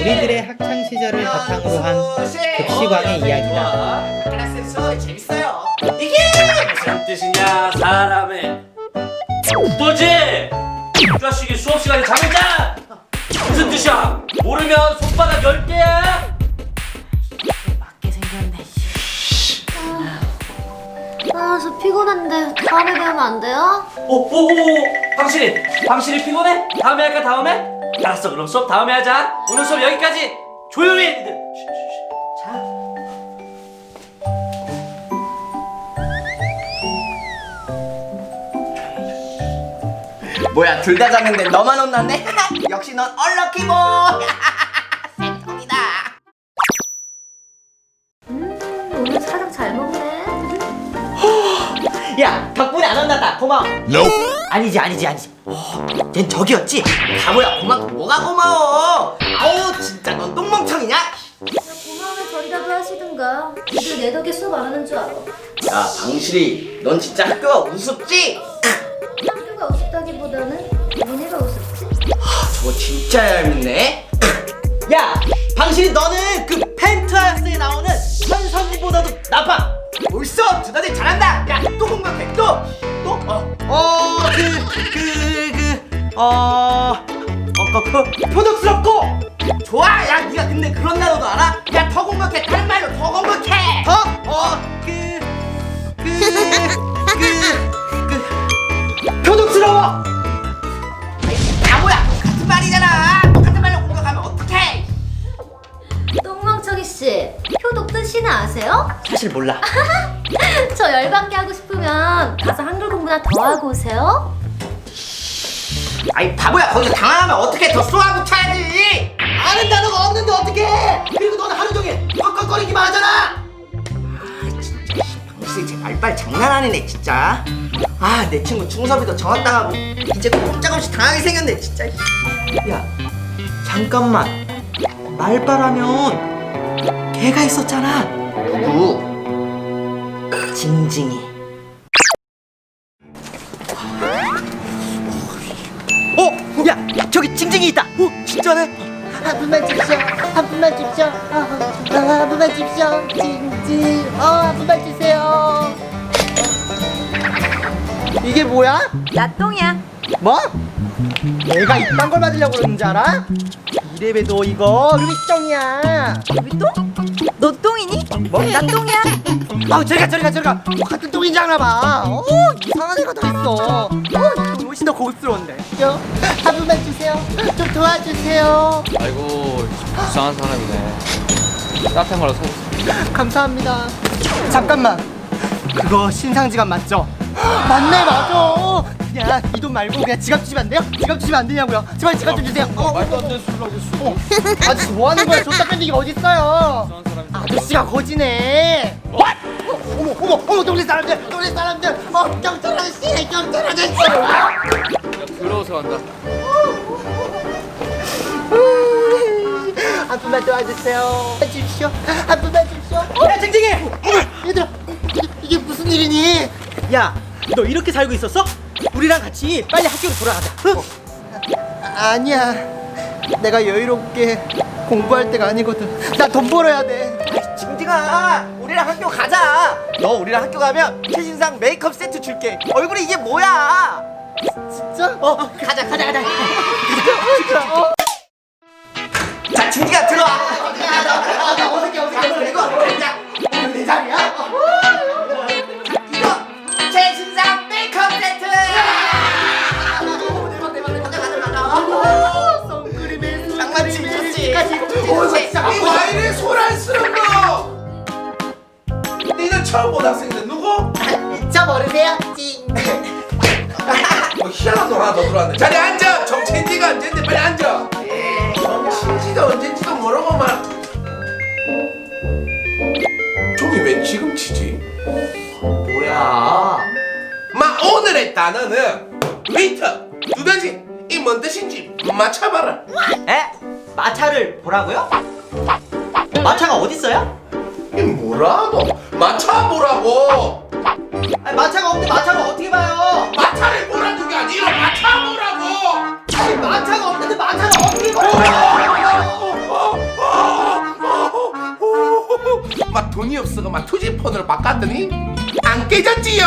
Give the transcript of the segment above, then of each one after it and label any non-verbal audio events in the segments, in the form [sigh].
우리들의 학창 시절을 바탕으로 한 급식왕의 이야기다. 재밌어요. 이게 무슨 뜻이냐 사람의 도지 이 자식이 수업 시간에 잠을 자 무슨 뜻이야 모르면 손바닥 열 개야 맞게 생겼네. 아, 저 피곤한데 다음에 배우면 안 돼요? 오오오 방실이 방실이 피곤해 다음에 할까 다음에 알았어 그럼 수업 다음에 하자 오늘 수업 여기까지 조용히 해 니들 쉬, 쉬, 쉬. 자 뭐야 둘 다 잤는데 너만 혼났네? [laughs] 역시 넌 얼럭키보. 생통이다. [laughs] 음, 오늘 사장 잘 먹네. [gasps] 야 덕분에 안 혼났다 고마워. 아니지 아니지 아니지. 어, 걘 저기였지. 바보야 고맙고 뭐가 고마워. 아우 진짜 넌 똥멍청이냐? 고마우면 저리라도 하시든가. 니들 내 덕에 수업 안 하는 줄 알아. 야 방실이 넌 진짜 학교가 우습지? 학교가 우습다기보다는 니네가 우습지? 저거 진짜 얄밉네. 야, 방실이 너는 그 펜트하우스에 나오는 현선이보다도 나빠. 옳소, 두 다들 잘한다. 야, 또 공격해, 또, 또, 어, 어, 그, 그, 그, 어, 어, 그, 그, 표독스럽고. 좋아, 야, 네가 근데 그런 단어도 알아? 야, 더 공격해, 다른 말로 더 공격해. 더, 어, 그, 그, 그, 그, 표독스러워. 바보야 똑같은 말이잖아 똑같은 말로 공격하면 어떡해 똥멍청이 씨, 표독 뜻이나 아세요? 사실 몰라 [laughs] 저 열받게 하고 싶으면 가서 한글 공부나 더 하고 오세요. 아이 바보야 거기서 당황하면 어떻게 더 쏘아 붙여야지! 아는 단어가 없는데 어떡해! 그리고 너는 하루 종일 꺽꺽거리기만 하잖아! 아 진짜 방실 제 말빨 장난 아니네 진짜. 아 내 친구 충섭이도 정학당하고 이제 꼼짝없이 당하게 생겼네 진짜 야 잠깐만. 말빨하면 걔가 있었잖아. 누구? 징징이 한 분만 줍쇼 한 분만 줍쇼 아, 아, 한 분만 줍쇼 찡찡 어한 분만 주세요 이게 뭐야? 나 똥이야. 뭐? 내가 이딴 걸 맞으려고 그러는지 알아? 이래봬도 이거 루비똥이야 우리 똥? 너 똥이니? 뭐? 나 똥이야. 아우 저리가 저리가 저리가. 같은 똥인지 아나봐. 어 이상한 애가 다 있어. 어 이거 훨씬 더 고급스러운데. 저, 한 분만 주세요. 좀 도와주세요. 아이고 불쌍한 사람이네. 따뜻한 거라 서 감사합니다. 잠깐만. 그거 신상지갑 맞죠? 맞네 맞아. 그냥 이 돈 말고 그냥 지갑 주시면 안 돼요? 지갑 주시면 안 되냐고요? 제발 지갑 좀 주세요. 어, 말도 안 되는 소리를 하고 있어. 어, 아저씨 뭐 하는 거야? 뺀 얘기가 어딨어요? 사람이 아저씨가 거지네. 어, 어머, 어머, 어머, 동네 사람들, 동네 사람들, 어, 경찰 아저씨, 경찰 아저씨. 들어서 간다 한 분만 도와주세요 주십시오 한 분만 주십시오 야, 징징이. 얘들아 이게, 이게 무슨 일이니 야, 너 이렇게 살고 있었어? 우리랑 같이 빨리 학교로 돌아가자. 어? 아니야 내가 여유롭게 공부할 때가 아니거든 나 돈 벌어야 돼 징징아, 우리랑 학교 가자. 너 우리랑 학교 가면 최신상 메이크업 세트 줄게. 얼굴이 이게 뭐야? 진짜? 어, 가자, 가자, 가자. 진짜 [laughs] 어? 자, 징징아 들어와. 아, 나 어색해, 어색해. 자, 이거 내 자리야. 이거 최신상 메이크업 세트. 오, 대박, 대박. 가자, 가자, 가자. 선크림에 처음 본 학생인데 누구? [laughs] 저 모르세요? 찡뭐 희한한 놈 하나 더 들어왔네 자리 앉아 정치인지가 언젠데 빨리 앉아 정치인지도 언젠지도 모르고만 저기 왜 지금 치지? 뭐야? 마 오늘의 단어는 위터 두더지 이 뭔 뜻인지 맞춰봐라 에? 마차를 보라고요? 마차가 어딨어요? 이 뭐라 너 맞춰보라고! 아니 마차가 없는데 마차를 어떻게 봐요? 마차를 보라는 게 아니라 맞춰보라고! 아니 마차가 없는데 마차를 어떻게 봐요? 막 돈이 없어가 막 투지폰으로 바꿨더니 안 깨졌지요?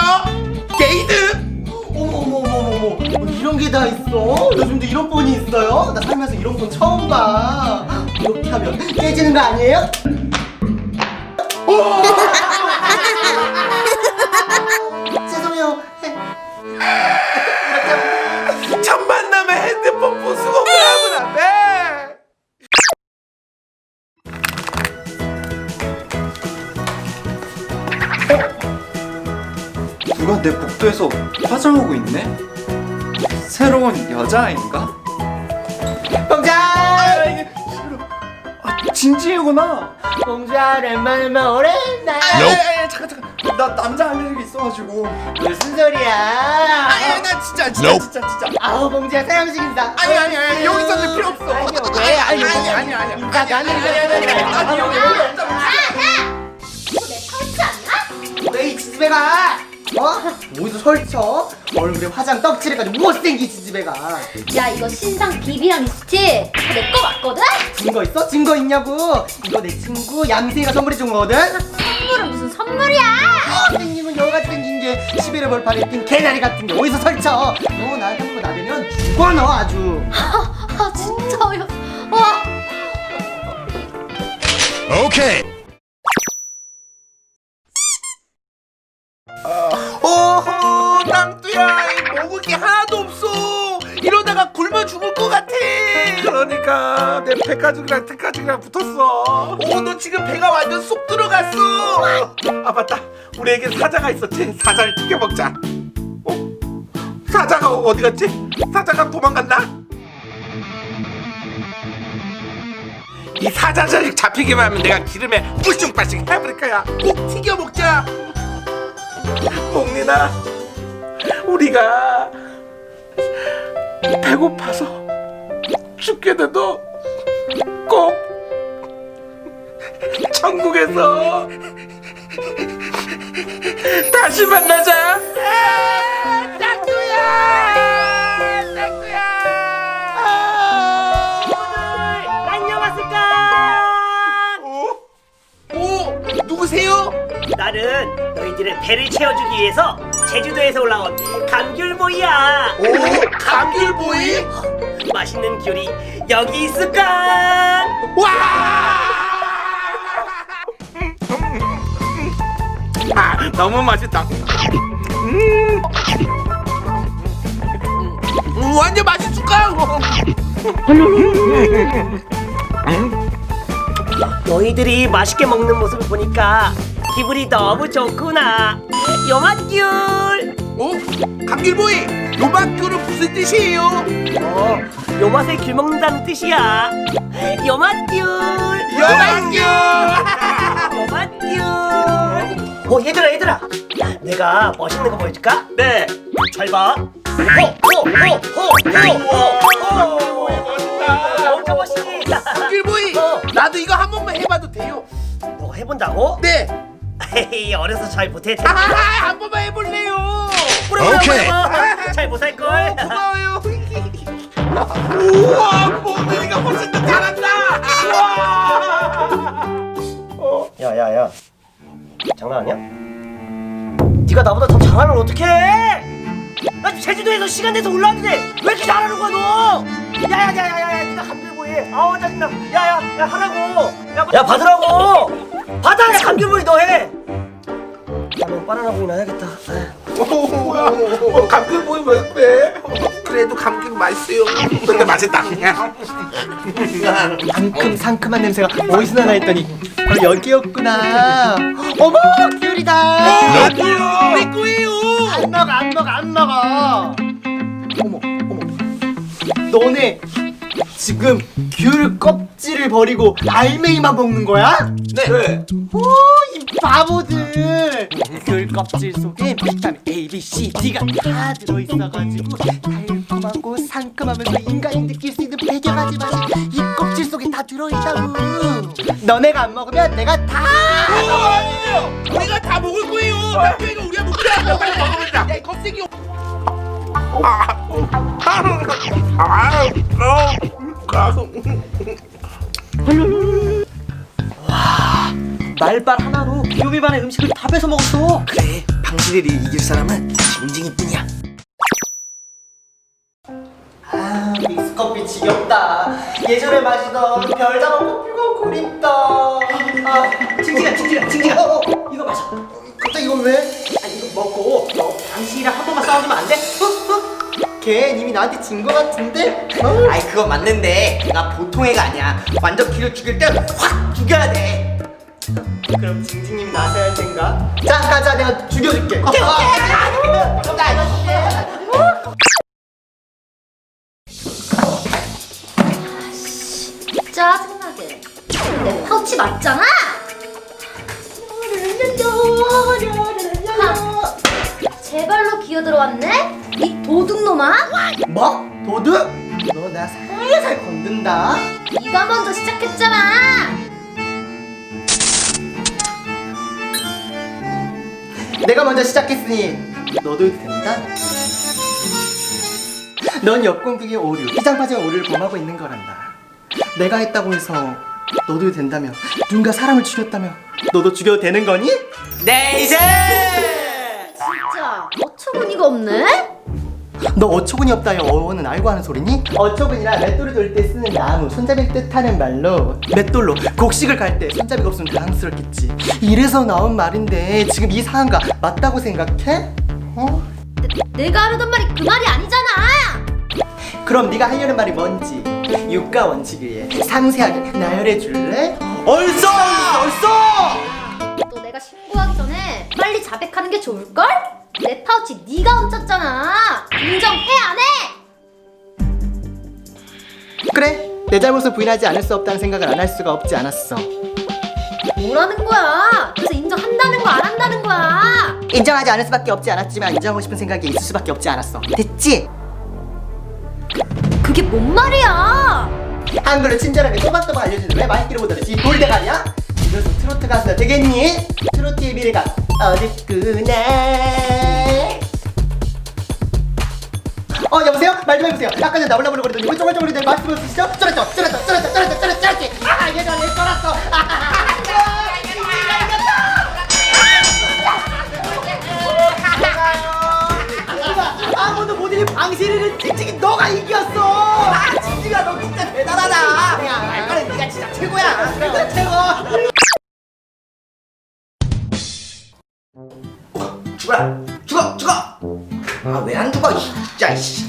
게이드! 어머 어머 어머 어머 어머 어, 이런 게 다 있어? 요즘도 이런 폰이 있어요? 나 살면서 이런 폰 처음 봐 이렇게 하면 깨지는 거 아니에요? 오! 죄송해요 첫 만남에 핸드폰 부수고 그러면 안 돼 누가 내 복도에서 화장하고 있네? 새로운 여자아이인가? 봉자 아, 진지이구나. 봉자 오랜만에 오랜날 아야야야 잠깐 잠깐. 나 남자 알레르기 있어가지고. 무슨 소리야? 아니 나 진짜 진짜 진짜 진짜. 아우 봉지야 사양식 인사. 아니 아니 아니 여기서 는 필요 없어. 아니요 왜? 아니 아니 아니 아니. 인사 나는 아니 아니 여기 이거 내 설치 아니야? 왜이 지지배가? 어? 어디서 설쳐? 얼굴에 화장 떡칠해가지고 못생긴 지지배가. 야 이거 신상 비비랑 립스틱 내거 맞거든? 증거 있어? 증거 있냐고? 이거 내 친구 얌생이가 선물해준 거거든 선물은 무슨 선물이야? 선생님은 여같이 생긴 게 시베르 벌판에 낀 개나리 같은 게 어디서 설쳐? 너 나한테 한번 나대면 죽어 너 아주. 아 진짜 어이없 와. 오호 그러니까 내 배가죽이랑 등가죽이랑 붙었어. 오너 지금 배가 완전 쏙 들어갔어. 아 맞다. 우리에게 사자가 있었지. 사자를 튀겨 먹자. 어? 사자가 어디 갔지? 사자가 도망갔나? 이 사자 자식 잡히기만 하면 내가 기름에 뿌숑빠숑 해버릴 거야. 꼭 튀겨 먹자. 몽린아 우리가 배고파서 죽게 돼도 꼭 천국에서 다시 만나자 짝두야 짝두야 안녕하십니까? 어? 오 누구세요? 나는 너희들의 배를 채워주기 위해서 제주도에서 올라온 감귤보이야. 오 감귤보이 맛있는 귤이 여기 있을까? 와! 아, 너무 맛있다. 음. 음, 완전 맛있을까? 너희들이 맛있게 먹는 모습을 보니까 기분이 너무 좋구나. 요맛귤. 어? 감귤보이, 요만귤은 무슨 뜻이에요? 어, 요 맛에 귤 먹는다는 뜻이야. 요맛귤. 요맛귤. 어 얘들아 얘들아. 내가 멋있는 거 보여줄까? 네. 잘 봐. 호 호 호 호 호호호. 멋있다. 엄청 멋있지. 감귤보이, 어. 나도 이거 한 번만 해봐도 돼요? 너 해본다고? 네. 헤이 어려서 잘 못해. 아, 한 번만 해볼래요. 오케이. [laughs] 잘 못할 걸. 고마워요. 우와, 몽둥이가 훨씬 더 잘한다. 우와. 야야야. 장난 아니야? 네가 나보다 더 잘하면 어떡해? 나 제주도에서 시간 내서 올라왔는데 왜 이렇게 잘하는 거야 너? 야야야야야 네가 감귤보이. 아우 짜증나. 야야 야 하라고. 야, 야 받으라고. 받아 야 감귤보이 너 해. 나는 바나나 보이나 해야겠다. 오, 뭐야? 어, 감귤 보이 맛있대. 그래도 감귤 맛있어요. 근데 맛있다. 상큼 상큼한 냄새가 어디서 나나 했더니 바로 여기였구나 어머 귤이다 내 거예요. 안 먹어 안 먹어 안 먹어 어머 어머 너네 지금 귤 껍 질을 버리고 알맹이만 먹는 거야? 네. 오이 바보들 귤 껍질 속에 비타민 A, B, C, D가 다 들어있어가지고 달콤하고 상큼하면서 인간이 느낄 수 있는 백여 가지 맛이 이 껍질 속에 다 들어있다고 너네가 안 먹으면 내가 다 오, 아니에요. 우리가 다 먹을 거예요. 깜짝이가 우리가 먹자. 빨리 먹어보자. 야, 이 껍데기. 아, 아, 아, 아, 말발 하나로 귤 루미반의 음식을 다 뺏어 먹었어. 그래 방실이를 이길 사람은 징징이뿐이야 아, 믹스커피 지겹다. 예전에 마시던 별다방 커피가 그립다. 아, 징징아, 징징아, 징징아. 어, 어, 이거 마셔. 갑자기 이건 왜? 아, 이거 먹고 너 당신이랑 한 번만 싸워주면 안 돼? 어? 어? 걔 이미 나한테 진 거 같은데? 어? 아이 그건 맞는데 내가 보통 애가 아니야 완전 기를 죽일 때확 죽여야 돼 그럼 징징님이 나서야 할 텐가? 자, 가자. 내가 죽여줄게. 오케이 오케이 짜증나게. 내 파우치 맞잖아. 하, 제 발로 기어 들어왔네? 이 도둑놈아? 뭐? 도둑? 너 나 살살 건든다. 네가 먼저 시작했잖아. 내가 먼저 시작했으니 너도 해도 된다. 넌 옆공격의 오류, 이장파쟁 오류를 범하고 있는 거란다. 내가 했다고 해서 너도 된다면 누군가 사람을 죽였다면 너도 죽여도 되는 거니? 네 이제 진짜 어처구니가 없네. 너 어처구니 없다의 어원은 알고 하는 소리니? 어처구니라 맷돌을 돌 때 쓰는 나무, 손잡이를 뜻하는 말로 맷돌로 곡식을 갈 때 손잡이가 없으면 당황스럽겠지 이래서 나온 말인데 지금 이 상황과 맞다고 생각해? 어? 내, 내가 하려던 말이 그 말이 아니잖아. 그럼 네가 하려는 말이 뭔지 육가 원칙을 위해 상세하게 나열해 줄래? 얼쏘! 얼쏘! 또 내가 신고하기 전에 빨리 자백하는 게 좋을걸? 내 파우치 네가 훔쳤잖아. 인정해 안 해? 그래 내 잘못을 부인하지 않을 수 없다는 생각을 안 할 수가 없지 않았어 뭐라는 거야? 그래서 인정한다는 거 안 한다는 거야? 인정하지 않을 수밖에 없지 않았지만 인정하고 싶은 생각이 있을 수밖에 없지 않았어 됐지? 그게 뭔 말이야? 한글로 친절하게 또박또박 알려주는 왜 보더니 지 돌대가리야? 이래서 트로트 가수가 되겠니? 트로트의 미래가 어딨구나 어 여보세요? 말 좀 해보세요 아까 전에 나 올라보려고 그러더니 왜 쫑알쫑알이 말씀 없으시죠? 쫄았죠? 쫄았죠? 쫄았죠? 쫄았죠? 쫄았죠? 쫄았지? 아 얘가 얘 쫄았어 아무도 못 이긴 방실이는 찡찡이 너가 이겼어 아 왜 안 죽어 이 진짜 이씨.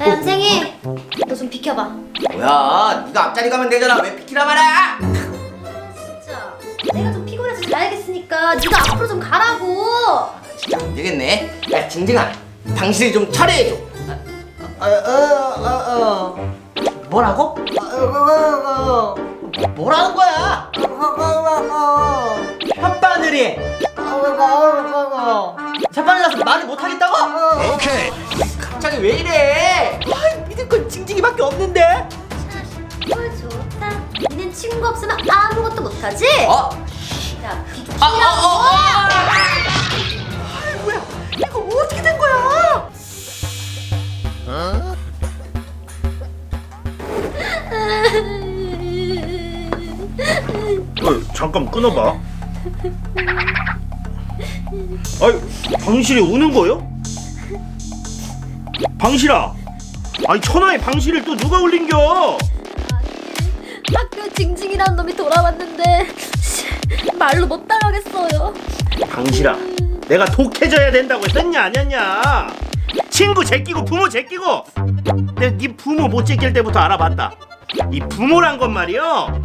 야 연생이 너 좀 비켜봐. 뭐야? 네가 앞자리 가면 되잖아. 왜 비키라 말아 진짜. 내가 좀 피곤해서 자야겠으니까 네가 앞으로 좀 가라고. 진짜 안 되겠네. 야 징징아. 당신이 좀 철회해줘. 어어 어 어 뭐라고? 어어 어 뭐라는 거야? 어 어어. 혓바늘이 어어어 혓바늘 나서 말을 못하겠다고? 오케이 갑자기 왜 이래 아이 믿을 건 징징이밖에 없는데 꿀 좋다. 니넨 친구 없으면 아무것도 못하지? 어? 야 비켜. 아, 어, 어, 어. 뭐야 이거 어떻게 된 거야? 어, 잠깐 끊어봐. 아이, 방실이 우는 거요? 방실아, 아니 천하의 방실을 또 누가 울린겨? 학교 징징이라는 놈이 돌아왔는데 말로 못 따라가겠어요. 방실아, 내가 독해져야 된다고 했냐 안 했냐? 친구 제끼고 부모 제끼고 내가 네 부모 못 제낄 때부터 알아봤다. 이 부모란 건 말이요.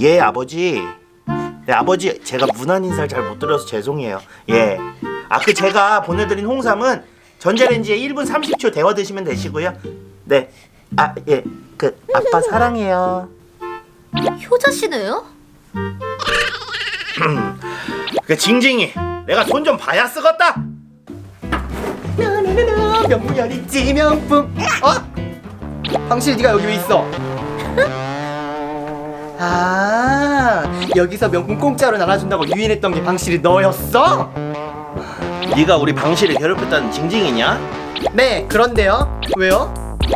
예 아버지. 네 아버지 제가 문안 인사를 잘 못 드려서 죄송해요. 예. 아그 제가 보내드린 홍삼은 전자레인지에 1분 30초 데워 드시면 되시고요. 네. 아 예. 그 아빠 사랑해요. 효자 씨네요? 그 징징이 내가 손 좀 봐야 쓰겄다. 나나나나 명품 어딨지 명품 어? 방실 네가 여기 왜 있어? 아 여기서 명품 공짜로 나눠준다고 유인했던 게 방실이 너였어? 네가 우리 방실을 괴롭혔다는 징징이냐? 네 그런데요 왜요?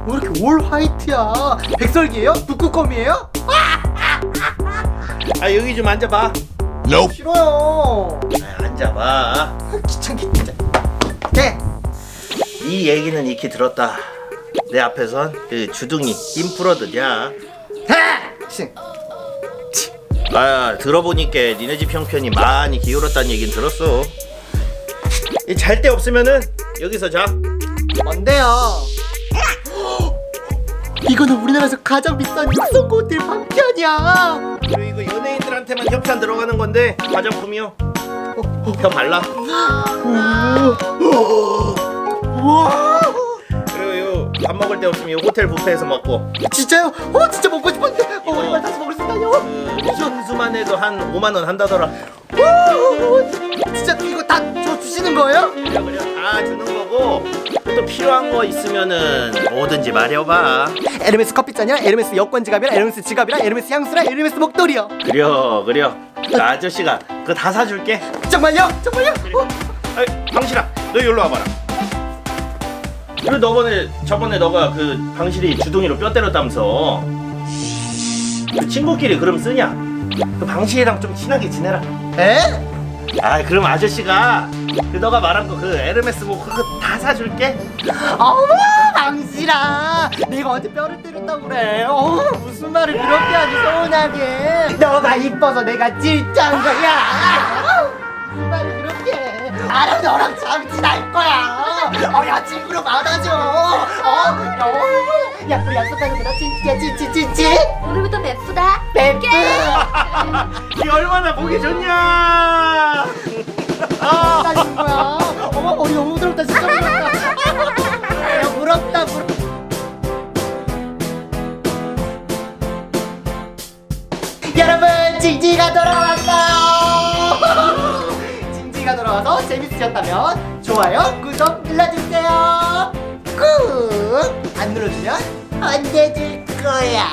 왜 이렇게 올 화이트야? 백설기예요? 북극곰이에요? 아 여기 좀 앉아봐 싫어요. 아, 앉아봐 귀찮게 진짜. 네. 이 얘기는 익히 들었다 내 앞에선 그 주둥이 힘 풀어드냐 싱. 아 들어보니까 니네 집 형편이 많이 기울었다는 얘긴 들었어 잘 데 없으면은 여기서 자 뭔데요? 이거는 우리나라에서 가장 비싼 육성 호텔 방편이야. 그리고 이거 연예인들한테만 협찬 들어가는 건데 화장품이요 편 발라 우와. 밥 먹을 데 없으면 이 호텔 뷔페에서 먹고 진짜요? 어 진짜 먹고 싶었는데. 어 이거. 오랜만에 다시 먹을 수 있다요. 그 현수만 해도 한 5만 원 한다더라 오, 진짜 이거 다줘 주시는 거예요? 그래 그래 다 주는 거고 또 필요한 거 있으면은 뭐든지 말해봐 에르메스 커피잔이랑 에르메스 여권 지갑이랑 에르메스 지갑이랑 에르메스 향수랑 에르메스 목도리요. 그려 그려 그 아저씨가 그거 다 사줄게 정말요? 정말요? 어? 아이 방실아 너 여기로 와봐라 그리고 너번에 저번에 너가 그 방실이 주둥이로 뼈 때렸다면서. 그 친구끼리 그럼 쓰냐? 그 방실이랑 좀 친하게 지내라. 에? 아 그럼 아저씨가 그 너가 말한 거 그 에르메스 뭐 그거 다 사줄게? 어머 방실아. 내가 언제 뼈를 때렸다고 그래. 어 무슨 말을 그렇게 하지 서운하게. 너가 이뻐서 내가 찔짠 거야 나랑 너랑 잠진할 거야. 어 여친구로 받아줘. 어? 어? 야 우리 약속하는 거다 찐찌야 찐찌 찐찌 오늘부터 베프다. 뱀프 [laughs] 이. 얼마나 보기 좋냐? 따지는 거야. 어머 머리 너무 부드럽다 진짜. 부럽다 [laughs] 야 부럽다 부럽다 여러분 징징이가 돌아왔어요 돌아와서 재밌으셨다면 좋아요 구독 눌러주세요. 꾹 안 눌러주면 혼내줄 거야